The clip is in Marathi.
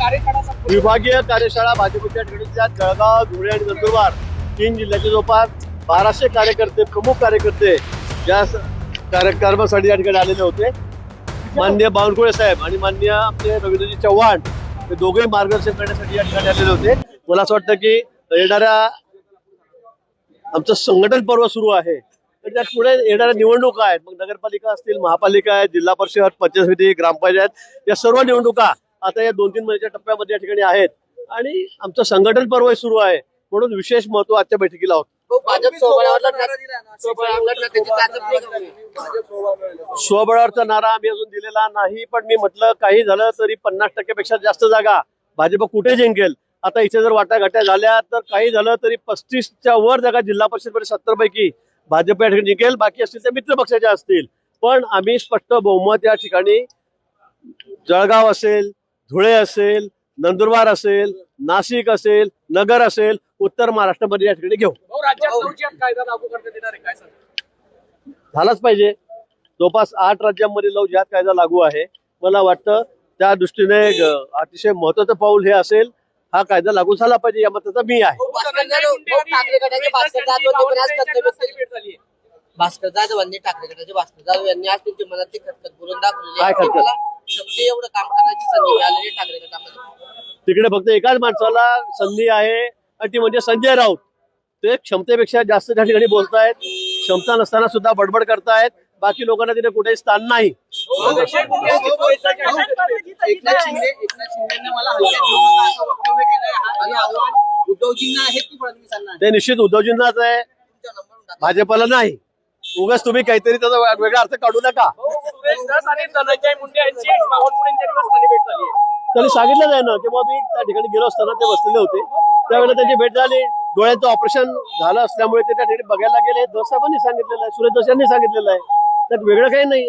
विभागीय कार्यशाळा भाजपच्या ठिकाणीच्या जळगाव धुळे आणि नंदुरबार तीन जिल्ह्याचे जवळपास बाराशे कार्यकर्ते प्रमुख कार्यकर्ते या कार्यक्रमासाठी या ठिकाणी आलेले होते. मान्य बावनकुळे साहेब आणि मान्य आपले रवींद्रजी चव्हाण हे दोघे मार्गदर्शन करण्यासाठी या ठिकाणी आलेले होते. मला असं वाटतं की येणाऱ्या आमचं संघटन पर्व सुरू आहे. तर त्यात पुढे येणाऱ्या निवडणुका आहेत. मग नगरपालिका असतील महापालिका आहेत जिल्हा परिषद पंचायत समिती ग्रामपंचायत या सर्व निवडणुका आता या दोन तीन महिन्याच्या टप्प्यामध्ये या ठिकाणी आहेत. आणि आमचं संघटन पर्व सुरू आहे. म्हणून विशेष महत्त्व आजच्या बैठकीला होतं. कोणी? स्वबळावरचा नारा आम्ही अजून दिलेला नाही पण मी म्हटलं काही झालं तरी पन्नास टक्क्यापेक्षा जास्त जागा. भाजप कुठे जिंकेल? आता इथे जर वाटाघाट्या झाल्या तर काही झालं तरी पस्तीसच्या वर जागा जिल्हा परिषद सत्तर पैकी भाजप या ठिकाणी जिंकेल बाकी असतील ते मित्र पक्षाच्या असतील. पण आम्ही स्पष्ट बहुमत या ठिकाणी जळगाव असेल धुळे असेल नंदुरबार असेल नाशिक असेल नगर असेल उत्तर महाराष्ट्रामध्ये या ठिकाणी घेऊ. भाऊ राज्यात लवचिक कायदा लागू करण्यात येणार आहे? काय सांगणार झालाच पाहिजे. जवळपास आठ राज्यांमध्ये लव जिहाद कायदा लागू आहे. मला वाटतं त्या दृष्टीने अतिशय महत्वाचं पाऊल हे असेल. हा कायदा लागू झाला पाहिजे या मताचा मी आहे. भास्कर जाधव भाऊ, ठाकरे गटाचे भास्कर जाधव यांनी ठाकरे गटाचे भास्कर जाधव यांनी आज त्यांची मनातली खतखत बोलून दाखवलेली शक्ती एवढं काम करण्याची संधी मिळालेली ठाकरे गटामध्ये. तिकडे फक्त एकाच माणसाला संधी आहे आणि ती म्हणजे संजय राऊत. ते क्षमतेपेक्षा जास्त त्या ठिकाणी बोलतायत. क्षमता नसताना सुद्धा बडबड करतायत. बाकी लोकांना तिथे कुठेही स्थान नाही. एकनाथ शिंदे एकनाथ शिंदेने मला हलक्यात घेऊ नका असं वक्तव्य केलंय. आणि आव्हान उद्धवजींना आहे की फडणवीसांना आहे? ते निश्चित उद्धवजींनाच आहे. तुमच्या नंबरवरून टाका. भाजपला नाही. उगाच तुम्ही काहीतरी त्याचा वेगळा अर्थ काढू नका. सुरेश धस आणि धनंजय मुंडे यांची बावनकुळेंच्या निवासस्थानी भेट झाली त्यांनी सांगितलं आहे ना की बाबा मी त्या ठिकाणी गेलो असताना ते बसलेले होते. त्यावेळेला त्यांची भेट झाली. डोळ्यांचं ऑपरेशन झालं असल्यामुळे ते त्या ठिकाणी बघायला गेले. दस साहेबांनी सांगितलेलं आहे सुरेश दस यांनी सांगितलेलं आहे. त्यात वेगळं काही नाही